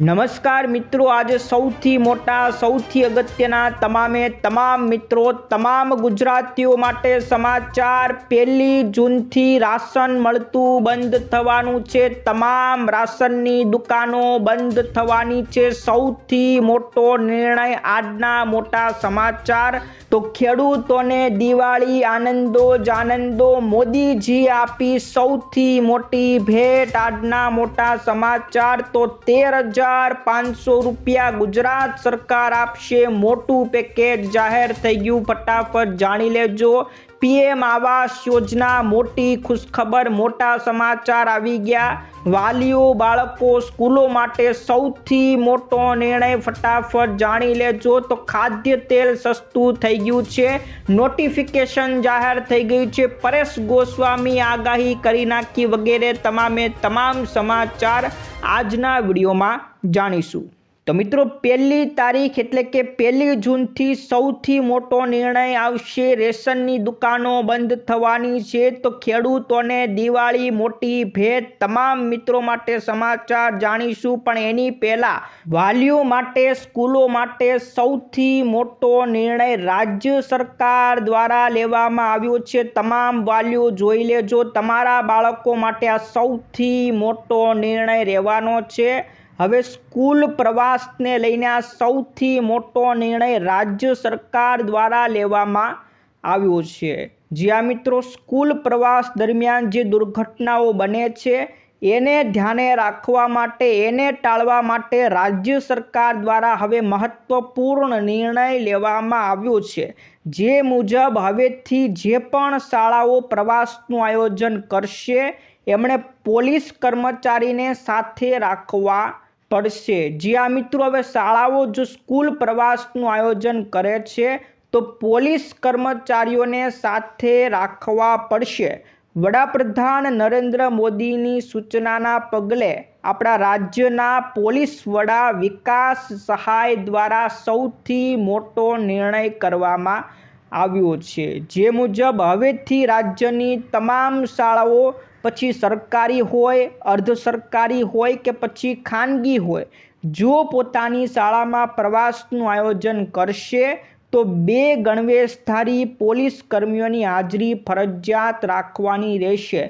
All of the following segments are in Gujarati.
નમસ્કાર મિત્રો, આજે સૌથી મોટા, સૌથી અગત્યના, તમામે તમામ મિત્રો, તમામ ગુજરાતીઓ માટે સમાચાર પહેલી જૂનથી રાશન મળતું બંધ થવાનું છે. તમામ રાશનની દુકાનો બંધ થવાની છે. સૌથી મોટો નિર્ણય આજના મોટા સમાચાર તો ખેડૂતોને દિવાળી, આનંદો જ આનંદો મોદીજી આપી સૌથી મોટી ભેટ. આજના મોટા સમાચાર તો તેર હજાર પાંચસો રૂપિયા ગુજરાત સરકાર આપશે. મોટું પેકેજ જાહેર થઈ ગયું. ફટાફટ જાણી લેજો. પીએમ આવાસ યોજના, મોટી ખુશખબર, મોટા સમાચાર આવી ગયા. વાલીઓ, બાળકો સ્કૂલો માટે સૌથી મોટો નિર્ણય ફટાફટ જાણી લેજો. તો ખાદ્ય તેલ સસ્તું થઈ ગયું છે. નોટિફિકેશન જાહેર થઈ ગયું છે. પરેશ ગોસ્વામી આગાહી કરી નાખી વગેરે. તમામે તમામ સમાચાર આજના વિડીયોમાં જાણીશું. તો મિત્રો, પહેલી તારીખ એટલે કે પહેલી જૂનથી સૌથી મોટો નિર્ણય આવશે રેશનની દુકાનો બંધ થવાની છે. તો ખેડૂતોને દિવાળી મોટી ભેટ. તમામ મિત્રો માટે સમાચાર જાણીશું. પણ એની પહેલાં વાલીઓ માટે, સ્કૂલો માટે સૌથી મોટો નિર્ણય રાજ્ય સરકાર દ્વારા લેવામાં આવ્યો છે. તમામ વાલીઓ જોઈ લેજો. તમારા બાળકો માટે આ સૌથી મોટો નિર્ણય રહેવાનો છે. હવે સ્કૂલ પ્રવાસને લઈને આ સૌથી મોટો નિર્ણય રાજ્ય સરકાર દ્વારા લેવામાં આવ્યો છે. જ્યાં મિત્રો, સ્કૂલ પ્રવાસ દરમિયાન જે દુર્ઘટનાઓ બને છે, એને ધ્યાને રાખવા માટે, એને ટાળવા માટે રાજ્ય સરકાર દ્વારા હવે મહત્વપૂર્ણ નિર્ણય લેવામાં આવ્યો છે. જે મુજબ હવેથી જે પણ શાળાઓ પ્રવાસનું આયોજન કરશે, એમણે પોલીસ કર્મચારીને સાથે રાખવા પડશે. જ્યાં મિત્રો, હવે શાળાઓ જો સ્કૂલ પ્રવાસનું આયોજન કરે છે, તો પોલીસ કર્મચારીઓને સાથે રાખવા પડશે. વડાપ્રધાન નરેન્દ્ર મોદીની સૂચનાના પગલે આપણા રાજ્યના પોલીસ વડા વિકાસ સહાય દ્વારા સૌથી મોટો નિર્ણય કરવામાં આવ્યો છે. જે મુજબ હવેથી રાજ્યની તમામ શાળાઓ પછી સરકારી હોય, અર્ધ સરકારી હોય કે પછી ખાનગી હોય, જો પોતાની શાળામાં પ્રવાસનું આયોજન કરશે, તો બે ગણવેશધારી પોલીસ કર્મીઓની હાજરી ફરજિયાત રાખવાની રહેશે.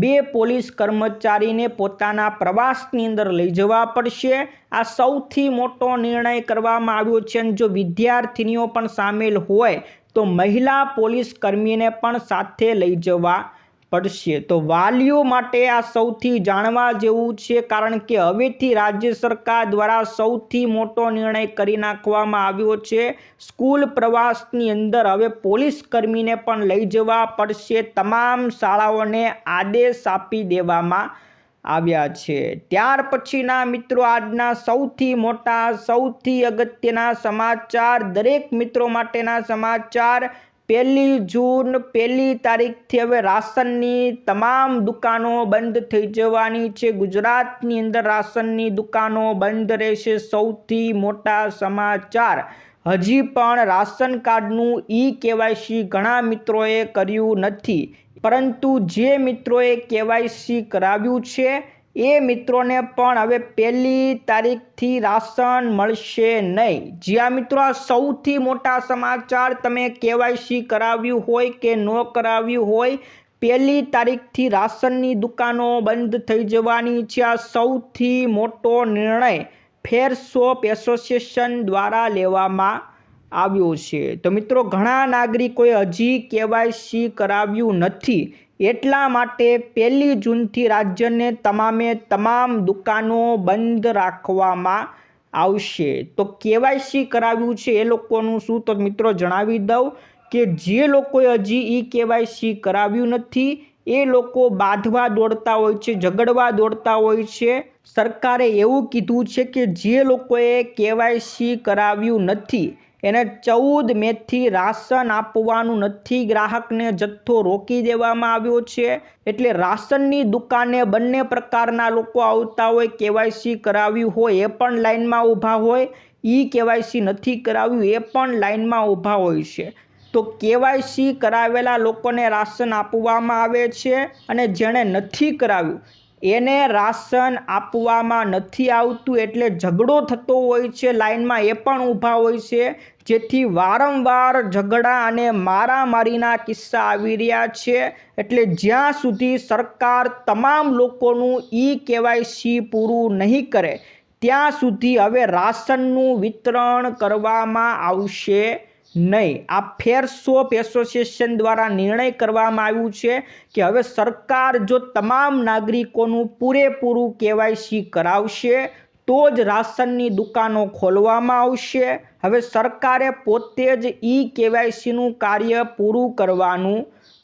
બે પોલીસ કર્મચારીને પોતાના પ્રવાસની અંદર લઈ જવા પડશે. આ સૌથી મોટો નિર્ણય કરવામાં આવ્યો છે અને જો વિદ્યાર્થીનીઓ પણ સામેલ હોય, તો મહિલા પોલીસ કર્મીને પણ સાથે લઈ જવા પડશે. તો વાલીઓ માટે આ સૌથી જાણવા જેવું છે, કારણ કે હવેથી રાજ્ય સરકાર દ્વારા સૌથી મોટો નિર્ણય કરી નાખવામાં આવ્યો છે. સ્કૂલ પ્રવાસની અંદર હવે પોલીસ કર્મીને પણ લઈ જવા પડશે. તમામ શાળાઓને આદેશ આપી દેવામાં આવ્યા છે. ત્યાર પછીના મિત્રો, આજના સૌથી મોટા, સૌથી અગત્યના સમાચાર, દરેક મિત્રો માટેના સમાચાર પહેલી જૂન, પહેલી તારીખથી હવે રાશનની તમામ દુકાનો બંધ થઈ જવાની છે. ગુજરાતની અંદર રાશનની દુકાનો બંધ રહેશે. સૌથી મોટા સમાચાર. હજી પણ રાશન કાર્ડનું ઈ કેવાયસી ઘણા મિત્રોએ કર્યું નથી. પરંતુ જે મિત્રોએ કેવાયસી કરાવ્યું છે એ મિત્રોને પણ હવે પહેલી તારીખથી રાશન મળશે નહીં. જ્યાં મિત્રો આ સૌથી મોટા સમાચાર તમે કેવાયસી કરાવ્યું હોય કે ન કરાવ્યું હોય, પહેલી તારીખથી રાશનની દુકાનો બંધ થઈ જવાની છે. આ સૌથી મોટો નિર્ણય ફેર શોપ એસોસિએશન દ્વારા લેવામાં આવ્યો છે. તો મિત્રો, ઘણા નાગરિકોએ હજી કેવાયસી કરાવ્યું નથી. એટલા માટે પહેલી જૂનથી રાજ્યને તમામે તમામ દુકાનો બંધ રાખવામાં આવશે. તો કેવાયસી કરાવ્યું છે એ લોકોનું શું? તો મિત્રો જણાવી દઉં કે જે લોકોએ હજી ઈ કેવાયસી કરાવ્યું નથી, એ લોકો બાંધવા દોડતા હોય છે, ઝઘડવા દોડતા હોય છે. સરકારે એવું કીધું છે કે જે લોકોએ કેવાયસી કરાવ્યું નથી એને ચૌદ મેથી રાશન આપવાનું નથી. ગ્રાહકને જથ્થો રોકી દેવામાં આવ્યો છે. એટલે રાશનની દુકાને બંને પ્રકારના લોકો આવતા હોય, કેવાયસી કરાવ્યું હોય એ પણ લાઇનમાં ઊભા હોય. ઈ કેવાયસી નથી કરાવ્યું એ પણ લાઇનમાં ઊભા હોય છે. તો કેવાયસી કરાવેલા લોકોને રાશન આપવામાં આવે છે અને જેણે નથી કરાવ્યું એને રાશન આપવામાં નથી આવતું એટલે ઝઘડો થતો હોય છે લાઇનમાં એ પણ ઊભા હોય છે. જેથી વારંવાર ઝઘડા અને મારામારીના કિસ્સા આવી રહ્યા છે. એટલે જ્યાં સુધી સરકાર તમામ લોકોનું ઈ કેવાયસી પૂરું નહીં કરે, ત્યાં સુધી હવે રાશનનું વિતરણ કરવામાં આવશે. નહીં. આ ફેર શોપ એસોસિએશન દ્વારા નિર્ણય કરવામાં આવ્યું છે કે હવે સરકાર જો તમામ નાગરિકોનું પૂરેપૂરું કેવાયસી કરાવશે, તો જ રાશનની દુકાનો ખોલવામાં આવશે. હવે સરકારે પોતે જ ઈ કેવાયસીનું કાર્ય પૂરું કરવાનું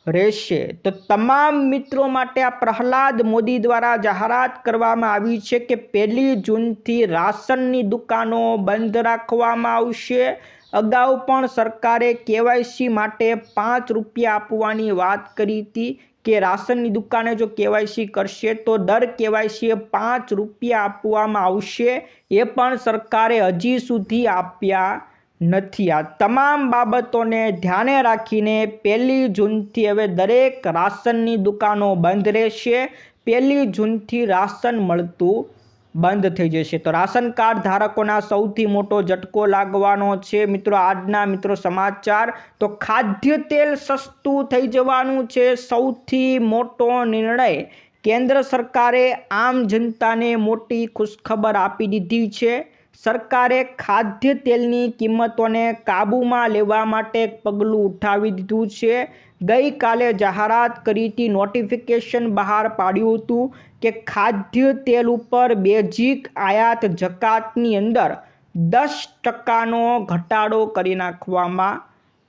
રહેશે. તો તમામ મિત્રો માટે આ પ્રહલાદ મોદી દ્વારા જાહેરાત કરવામાં આવી છે કે પહેલી જૂનથી રાશનની દુકાનો બંધ રાખવામાં આવશે. અગાઉ પણ સરકારે કેવાયસી માટે પાંચ રૂપિયા આપવાની વાત કરી હતી કે રાશનની દુકાને જો કેવાયસી કરશે તો દર કેવાયસીએ પાંચ રૂપિયા આપવામાં આવશે. એ પણ સરકારે હજી સુધી આપ્યા નથી. આ તમામ બાબતોને ધ્યાને રાખીને પહેલી જૂનથી હવે દરેક રાશનની દુકાનો બંધ રહેશે. પહેલી જૂનથી રાશન મળતું બંધ થઈ જશે. તો રાશન કાર્ડ ધારકોના સૌથી મોટો ઝટકો લાગવાનો છે. મિત્રો, આજના મિત્રો સમાચાર, તો ખાદ્ય તેલ સસ્તું થઈ જવાનું છે. સૌથી મોટો નિર્ણય કેન્દ્ર સરકારે આમ જનતાને મોટી ખુશખબર આપી દીધી છે. સરકારે ખાદ્ય તેલની કિંમતોને કાબૂમાં લેવા માટે પગલું ઉઠાવી દીધું છે. ગઈકાલે જાહેરાત કરી હતી, નોટિફિકેશન બહાર પાડ્યું હતું. કે ખાદ્ય તેલ ઉપર બેઝિક આયાત જકાતની અંદર દસ ટકાનો ઘટાડો કરી નાખવામાં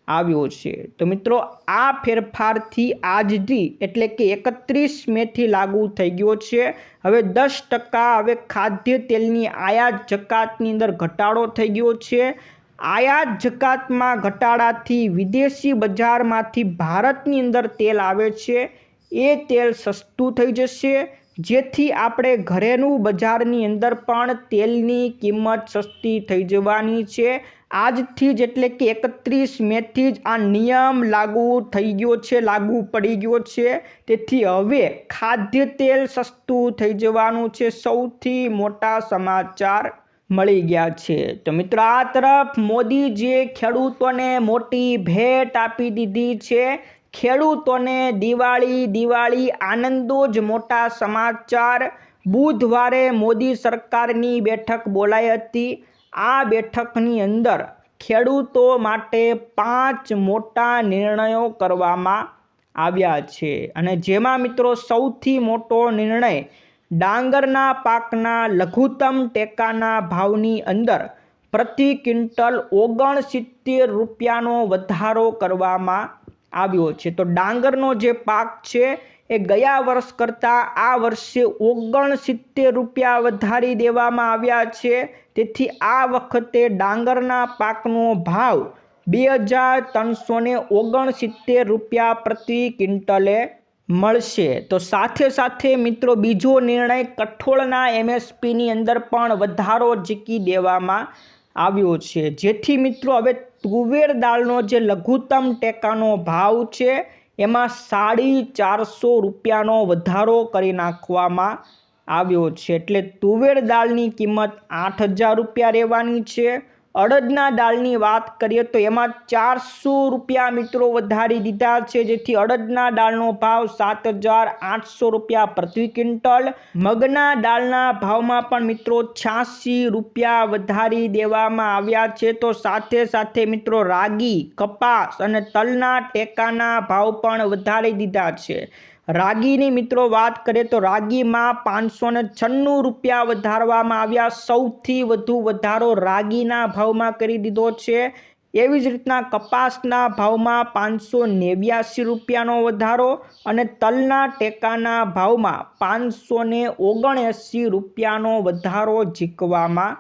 આવ્યો છે. તો મિત્રો, આ ફેરફારથી આજથી એટલે કે એકત્રીસ મેથી લાગુ થઈ ગયો છે. હવે દસ ટકા હવે ખાદ્ય તેલની આયાત જકાતની અંદર ઘટાડો થઈ ગયો છે. આયાત જકાતમાં ઘટાડાથી વિદેશી બજારમાંથી ભારતની અંદર તેલ આવે છે. એ તેલ સસ્તું થઈ જશે. જેથી આપણે ઘરેલું બજારની અંદર પણ તેલની કિંમત સસ્તી થઈ જવાની છે. આજથી જ એટલે કે એકત્રીસ મેથી જ આ નિયમ લાગુ થઈ ગયો છે, લાગુ પડી ગયો છે. તેથી હવે ખાદ્ય તેલ સસ્તું થઈ જવાનું છે. સૌથી મોટા સમાચાર મળી ગયા છે. તો મિત્રો, આ તરફ મોદીજીએ ખેડૂતોને મોટી ભેટ આપી દીધી છે. ખેડૂતોને દિવાળી દિવાળી આનંદો જ મોટા સમાચાર. બુધવારે મોદી સરકારની બેઠક બોલાઈ હતી. આ બેઠકની અંદર ખેડૂતો માટે પાંચ મોટા નિર્ણયો કરવામાં આવ્યા છે. અને જેમાં મિત્રો સૌથી મોટો નિર્ણય ડાંગરના પાકના લઘુત્તમ ટેકાના ભાવની અંદર પ્રતિ ક્વિન્ટલ ઓગણસિત્તેર રૂપિયાનો વધારો કરવામાં આવ્યો છે. તો ડાંગરનો જે પાક છે એ ગયા વર્ષ કરતાં આ વર્ષે ઓગણસિત્તેર રૂપિયા વધારી દેવામાં આવ્યા છે. તેથી આ વખતે ડાંગરના પાકનો ભાવ બે હજાર ત્રણસો ઓગણસિત્તેર રૂપિયા પ્રતિ ક્વિન્ટલે મળશે. તો સાથે સાથે મિત્રો બીજો નિર્ણય કઠોળના એમએસપીની અંદર પણ વધારો જીકી દેવામાં આવ્યો છે. જેથી મિત્રો હવે તુવેર દાળનો જે લઘુત્તમ ટેકાનો ભાવ છે, એમાં સાડી ચારસો રૂપિયાનો વધારો કરી નાખવામાં આવ્યો છે. એટલે તુવેર દાળની કિંમત આઠ હજાર રૂપિયા રહેવાની છે. અડદના દાળની વાત કરીએ તો એમાં ચારસો રૂપિયા મિત્રો વધારી દીધા છે, જેથી અડદના દાળનો ભાવ સાત હજાર આઠસો રૂપિયા પ્રતિ ક્વિન્ટલ. મગના દાળના ભાવમાં પણ મિત્રો છ્યાસી રૂપિયા વધારી દેવામાં આવ્યા છે, તો સાથે સાથે મિત્રો રાગી, કપાસ અને તલના ટેકાના ભાવ પણ વધારી દીધા છે. રાગીની મિત્રો વાત કરીએ તો રાગીમાં પાંચસો ને છન્નું રૂપિયા વધારવામાં આવ્યા. સૌથી વધુ વધારો રાગીના ભાવમાં કરી દીધો છે. એવી જ રીતના કપાસના ભાવમાં પાંચસો નેવ્યાસી રૂપિયાનો વધારો અને તલના ટેકાના ભાવમાં પાંચસો ને ઓગણએંસી રૂપિયાનો વધારો ઝીકવામાં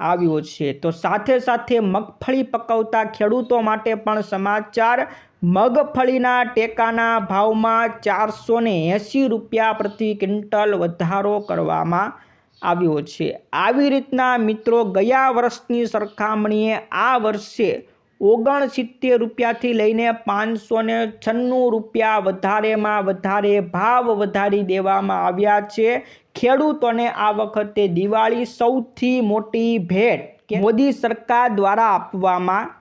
આવ્યો છે. તો સાથે સાથે મગફળી પકવતા ખેડૂતો માટે પણ સમાચાર. મગફળીના ટેકાના ભાવમાં ચારસો એંસી રૂપિયા પ્રતિ ક્વિન્ટલ વધારો કરવામાં આવ્યો છે. આવી રીતના મિત્રો, ગયા વર્ષની સરખામણીએ આ વર્ષે ઓગણસિત્તેર રૂપિયાથી લઈને પાંચસો છન્નું રૂપિયા વધારેમાં વધારે ભાવ વધારી દેવામાં આવ્યા છે. ખેડૂતોને આ વખતે દિવાળી સૌથી મોટી ભેટ કે મોદી સરકાર દ્વારા આપવામાં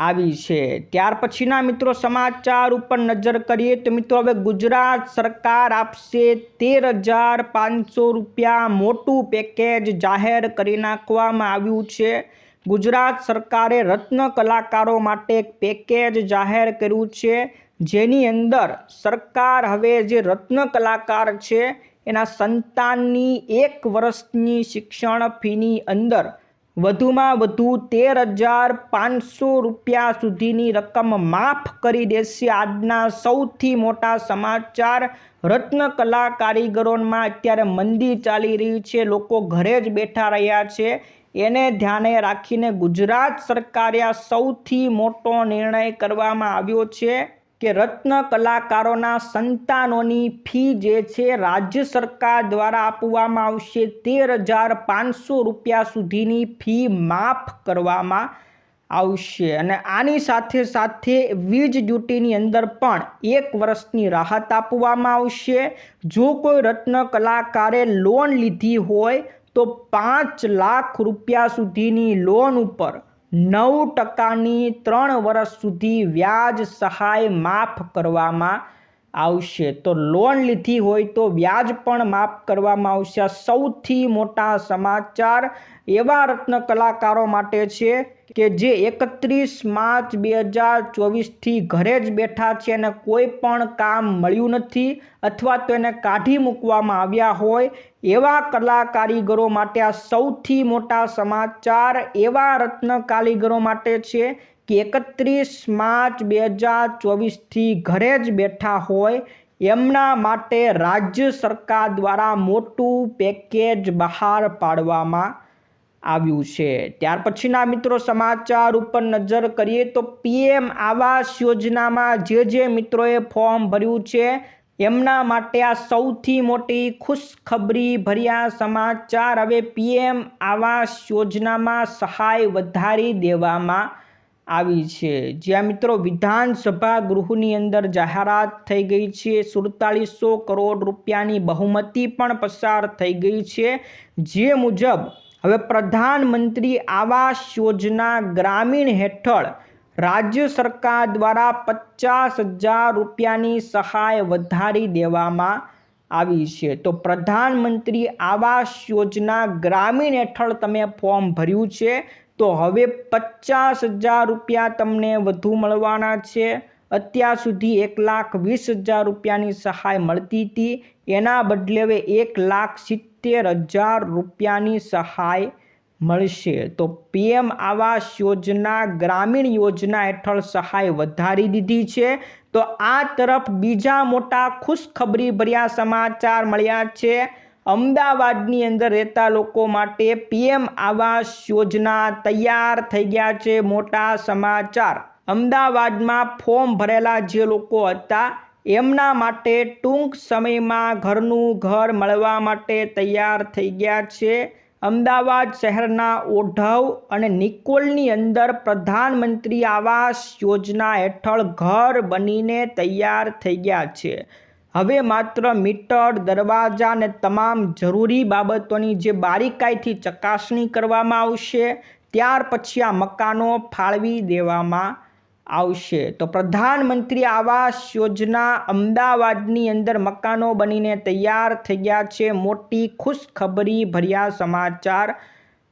આવી છે. ત્યાર પછીના મિત્રો સમાચાર ઉપર નજર કરીએ તો મિત્રો હવે ગુજરાત સરકાર આપશે તેર હજાર પાંચસો રૂપિયા મોટું પેકેજ જાહેર કરી નાખવામાં આવ્યું છે. ગુજરાત સરકારે રત્ન કલાકારો માટે એક પેકેજ જાહેર કર્યું છે. જેની અંદર સરકાર હવે જે રત્ન કલાકાર છે, એના સંતાનની એક વર્ષની શિક્ષણ ફીની અંદર વધુમાં વધુ તેર હજાર પાંચસો રૂપિયા સુધીની રકમ માફ કરી દેશે આજના સૌથી મોટા સમાચાર. રત્ન કલા કારીગરોમાં અત્યારે મંદી ચાલી રહી છે, લોકો ઘરે જ બેઠા રહ્યા છે. એને ધ્યાને રાખીને ગુજરાત સરકારે સૌથી મોટો નિર્ણય કરવામાં આવ્યો છે. કે રત્ન કલાકારોના સંતાનોની ફી જે છે રાજ્ય સરકાર દ્વારા આપવામાં આવશે તેર હજાર પાંચસો રૂપિયા સુધીની ફી માફ કરવામાં આવશે. અને આની સાથે સાથે વીજ ડ્યુટીની અંદર પણ એક વર્ષની રાહત આપવામાં આવશે. જો કોઈ રત્ન કલાકારે લોન લીધી હોય તો પાંચ લાખ રૂપિયા સુધીની લોન ઉપર નવ ટકાની ત્રણ વર્ષ સુધી વ્યાજ સહાય માફ કરવામાં આવશે. તો લોન લીધી હોય તો વ્યાજ પણ માફ કરવામાં આવશે. સૌથી મોટા સમાચાર એવા રત્ન કલાકારો માટે છે કે જે એકત્રીસ માર્ચ બે હજાર ચોવીસથી ઘરે જ બેઠા છે અને કોઈ પણ કામ મળ્યું નથી અથવા તો એને કાઢી મૂકવામાં આવ્યા હોય એવા કલા કારીગરો માટે આ સૌથી મોટા સમાચાર એવા રત્ન કારીગરો માટે છે કે એકત્રીસ માર્ચ બે હજાર ચોવીસથી ઘરે જ બેઠા હોય એમના માટે રાજ્ય સરકાર દ્વારા મોટું પેકેજ બહાર પાડવામાં આવ્યું છે. ત્યાર પછીના મિત્રો સમાચાર ઉપર નજર કરીએ તો પીએમ આવાસ યોજનામાં જે જે મિત્રોએ ફોર્મ ભર્યું છે, એમના માટે આ સૌથી મોટી ખુશખબરી ભર્યા સમાચાર. હવે પીએમ આવાસ યોજનામાં સહાય વધારી દેવામાં આવી છે. જ્યાં મિત્રો વિધાનસભા ગૃહની અંદર જાહેરાત થઈ ગઈ છે, સુડતાલીસો કરોડ રૂપિયાની બહુમતી પણ પસાર થઈ ગઈ છે. જે મુજબ હવે પ્રધાનમંત્રી આવાસ યોજના ગ્રામીણ હેઠળ રાજ્ય સરકાર દ્વારા પચાસ હજાર રૂપિયાની સહાય વધારી દેવામાં આવી છે. તો પ્રધાનમંત્રી આવાસ યોજના ગ્રામીણ હેઠળ તમે ફોર્મ ભર્યું છે, તો હવે પચાસ હજાર રૂપિયા તમને વધુ મળવાના છે. અત્યાર સુધી એક લાખ વીસ હજાર રૂપિયાની સહાય મળતી હતી. એના બદલે એક લાખ સિત્તેર હજાર રૂપિયાની સહાય મળશે. તો પીએમ આવાસ યોજના ગ્રામીણ યોજના હેઠળ સહાય વધારી દીધી છે. તો આ તરફ બીજા મોટા ખુશખબરી ભર્યા સમાચાર મળ્યા છે. અમદાવાદની અંદર રહેતા લોકો માટે પીએમ આવાસ યોજના તૈયાર થઈ ગયા છે. મોટા સમાચાર. અમદાવાદમાં ફોર્મ ભરેલા જે લોકો હતા એમના માટે ટૂંક સમયમાં ઘરનું ઘર મળવા માટે તૈયાર થઈ ગયા છે. અમદાવાદ શહેરના ઓઢવ અને નિકોલની અંદર પ્રધાનમંત્રી આવાસ યોજના હેઠળ ઘર બનીને તૈયાર થઈ ગયા છે. હવે માત્ર મીટર, દરવાજા અને તમામ જરૂરી બાબતોની જે બારીકાઈથી ચકાસણી કરવામાં આવશે, ત્યાર પછી આ મકાનો ફાળવી દેવામાં આવશે. તો પ્રધાનમંત્રી આવાસ યોજના અમદાવાદની અંદર મકાનો બનીને તૈયાર થઈ ગયા છે. મોટી ખુશખબરી ભર્યા સમાચાર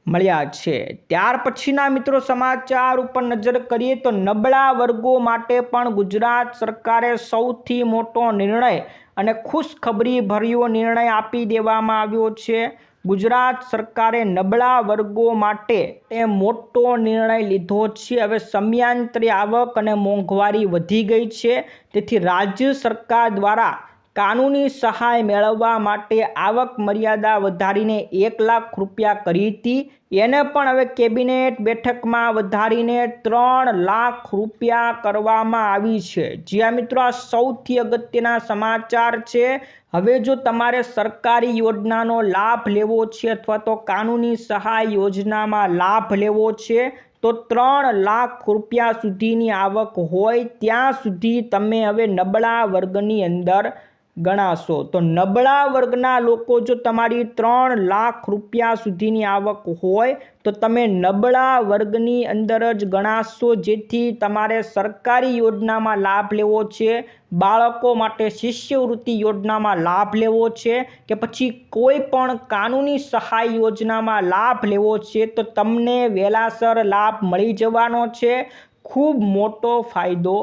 મળ્યા છે. ત્યાર પછીના મિત્રો સમાચાર ઉપર નજર કરીએ તો નબળા વર્ગો માટે પણ ગુજરાત સરકારે સૌથી મોટો નિર્ણય અને ખુશખબરી ભર્યો નિર્ણય આપી દેવામાં આવ્યો છે. ગુજરાત સરકારે નબળા વર્ગો માટે તે મોટો નિર્ણય લીધો છે. હવે સમયાંતરે આવક અને મોંઘવારી વધી ગઈ છે. તેથી રાજ્ય સરકાર દ્વારા કાનૂની સહાય મેળવવા માટે આવક મર્યાદા વધારીને એક લાખ રૂપિયા કરી હતી. એને પણ હવે કેબિનેટ બેઠકમાં વધારીને ત્રણ લાખ રૂપિયા કરવામાં આવી છે. જ્યાં મિત્રો આ સૌથી અગત્યના સમાચાર છે, હવે જો તમારે સરકારી યોજનાનો લાભ લેવો છે અથવા તો કાનૂની સહાય યોજનામાં લાભ લેવો છે, તો ત્રણ લાખ રૂપિયા સુધીની આવક હોય, ત્યાં સુધી તમે હવે નબળા વર્ગની અંદર ગણાશો. તો નબળા વર્ગના લોકો જો તમારી ત્રણ લાખ રૂપિયા સુધીની આવક હોય, તો તમે નબળા વર્ગની અંદર જ ગણાશો, જેથી તમારે સરકારી યોજનામાં લાભ લેવો છે, બાળકો માટે શિષ્યવૃત્તિ યોજનામાં લાભ લેવો છે, કે પછી કોઈ પણ કાનૂની સહાય યોજનામાં લાભ લેવો છે, તો તમને વહેલાસર લાભ મળી જવાનો છે. ખૂબ મોટો ફાયદો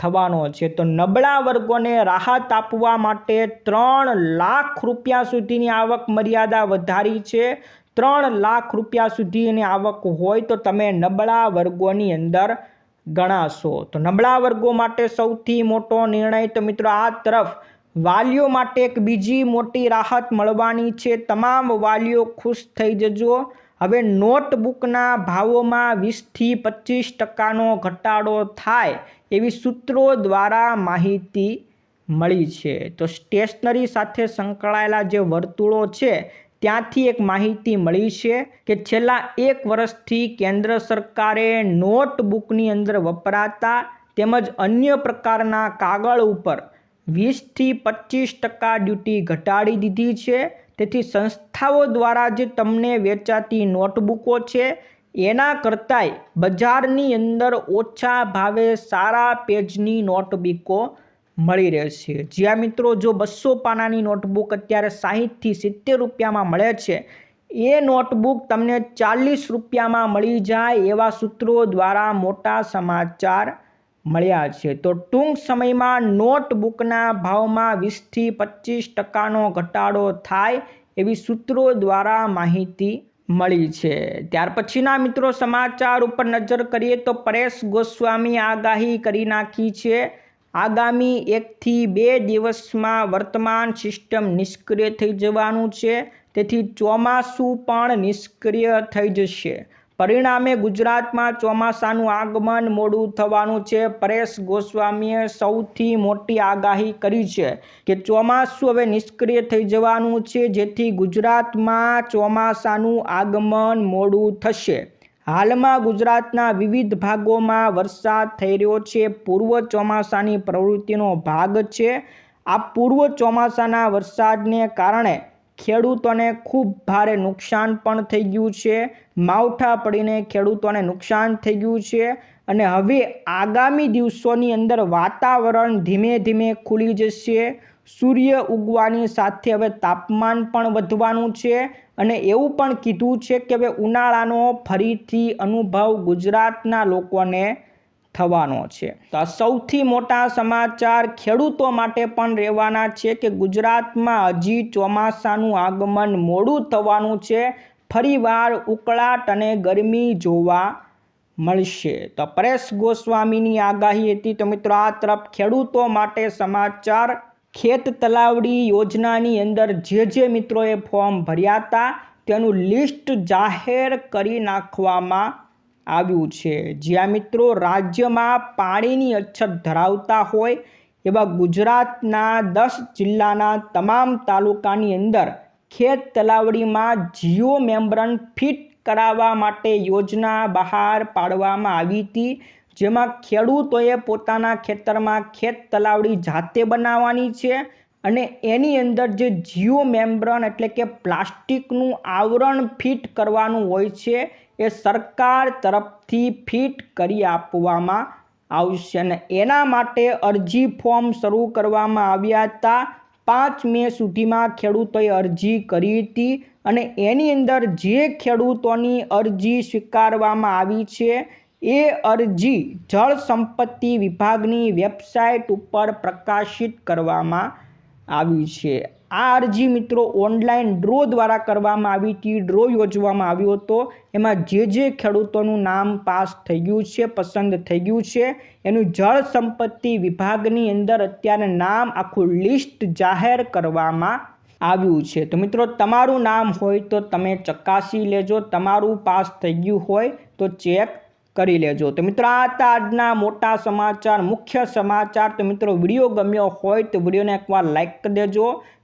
થવાનો છે. તો નબળા વર્ગોને રાહત આપવા માટે ત્રણ લાખ રૂપિયા સુધીની આવક મર્યાદા વધારી છે. ત્રણ લાખ રૂપિયા સુધીની આવક હોય તો તમે નબળા વર્ગોની અંદર ગણાશો. તો નબળા વર્ગો માટે સૌથી મોટો નિર્ણય તો મિત્રો આ તરફ. વાલીઓ માટે એક બીજી મોટી રાહત મળવાની છે. તમામ વાલીઓ ખુશ થઈ જજો. હવે નોટબુકના ભાવોમાં વીસથી પચીસ ટકાનો ઘટાડો થાય એવી સૂત્રો દ્વારા માહિતી મળી છે. તો સ્ટેશનરી સાથે સંકળાયેલા જે વર્તુળો છે, ત્યાંથી એક માહિતી મળી છે કે છેલ્લા એક વર્ષથી કેન્દ્ર સરકારે નોટબુકની અંદર વપરાતા તેમજ અન્ય પ્રકારના કાગળ ઉપર વીસથી પચીસ ટકા ડ્યુટી ઘટાડી દીધી છે. તેથી સંસ્થાઓ દ્વારા જે તમને વેચાતી નોટબુકો છે. એના કરતાંય બજારની અંદર ઓછા ભાવે સારા પેજની નોટબુકો મળી રહેશે. જ્યાં મિત્રો જો બસો પાનાની નોટબુક અત્યારે સાહીઠથી સિત્તેર રૂપિયામાં મળે છે, એ નોટબુક તમને ચાલીસ રૂપિયામાં મળી જાય એવા સૂત્રો દ્વારા મોટા સમાચાર મળ્યા છે. તો ટૂંક સમયમાં નોટબુકના ભાવમાં વીસથી પચીસ ટકાનો ઘટાડો થાય એવી સૂત્રો દ્વારા માહિતી મળી છે. ત્યાર પછીના મિત્રો સમાચાર ઉપર નજર કરીએ તો પરેશ ગોસ્વામી આગાહી કરી નાખી છે. આગામી એકથી બે દિવસમાં વર્તમાન સિસ્ટમ નિષ્ક્રિય થઈ જવાનું છે. તેથી ચોમાસું પણ નિષ્ક્રિય થઈ જશે. પરિણામે ગુજરાતમાં ચોમાસાનું આગમન મોડું થવાનું છે. પરેશ ગોસ્વામીએ સૌથી મોટી આગાહી કરી છે કે ચોમાસું હવે નિષ્ક્રિય થઈ જવાનું છે, જેથી ગુજરાતમાં ચોમાસાનું આગમન મોડું થશે. હાલમાં ગુજરાતના વિવિધ ભાગોમાં વરસાદ થઈ રહ્યો છે. પૂર્વ ચોમાસાની પ્રવૃત્તિનો ભાગ છે. આ પૂર્વ ચોમાસાના વરસાદને કારણે ખેડૂતોને ખૂબ ભારે નુકસાન પણ થઈ ગયું છે. માવઠા પડીને ખેડૂતોને નુકસાન થઈ ગયું છે અને હવે આગામી દિવસોની અંદર વાતાવરણ ધીમે ધીમે ખુલી જશે. સૂર્ય ઉગવાની સાથે હવે તાપમાન પણ વધવાનું છે અને એવું પણ કીધું છે કે હવે ઉનાળાનો ફરીથી અનુભવ ગુજરાતના લોકોને થવાનો છે. તો સૌથી મોટા સમાચાર ખેડૂતો માટે પણ રહેવાના છે કે ગુજરાતમાં હજી ચોમાસાનું આગમન મોડું થવાનું છે. ફરીવાર ઉકળાટ અને ગરમી જોવા મળશે. તો પરેશ ગોસ્વામીની આગાહી હતી તો મિત્રો આ તરફ ખેડૂતો માટે સમાચાર, ખેત તલાવડી યોજનાની અંદર જે જે મિત્રોએ ફોર્મ ભર્યા હતા તેનું લિસ્ટ જાહેર કરી નાખવામાં આવ્યું છે. જ્યાં મિત્રો રાજ્યમાં પાણીની અછત ધરાવતા હોય એવા ગુજરાતના દસ જિલ્લાના તમામ તાલુકાની અંદર ખેત તલાવડીમાં જીઓ મેમ્બ્રન ફિટ કરાવવા માટે યોજના બહાર પાડવામાં આવી હતી. જેમાં ખેડૂતોએ પોતાના ખેતરમાં ખેત તલાવડી જાતે બનાવવાની છે અને એની અંદર જે જીઓ મેમ્બ્રન એટલે કે પ્લાસ્ટિકનું આવરણ ફિટ કરવાનું હોય છે એ સરકાર તરફથી ફિટ કરી આપવામાં આવશે અને એના માટે અરજી ફોર્મ શરૂ કરવામાં આવ્યા હતા. પાંચ મે સુધીમાં ખેડૂતોએ અરજી કરી હતી અને એની અંદર જે ખેડૂતોની અરજી સ્વીકારવામાં આવી છે, એ અરજી જળ સંપત્તિ વિભાગની વેબસાઇટ ઉપર પ્રકાશિત કરવામાં આવી છે. આ અરજી મિત્રો ઓનલાઈન ડ્રો દ્વારા કરવામાં આવી હતી. ડ્રો યોજવામાં આવ્યો હતો. એમાં જે જે ખેડૂતોનું નામ પાસ થઈ ગયું છે, પસંદ થઈ ગયું છે, એનું જળ સંપત્તિ વિભાગની અંદર અત્યારે નામ આખું લિસ્ટ જાહેર કરવામાં આવ્યું છે. તો મિત્રો તમારું નામ હોય તો તમે ચકાસી લેજો. તમારું પાસ થઈ ગયું હોય તો ચેક કરી લેજો. તો મિત્રો આ હતા આજના મોટા સમાચાર, મુખ્ય સમાચાર. તો મિત્રો વીડિયો ગમ્યો હોય તો વિડીયોને એકવાર લાઈક કરી દેજો.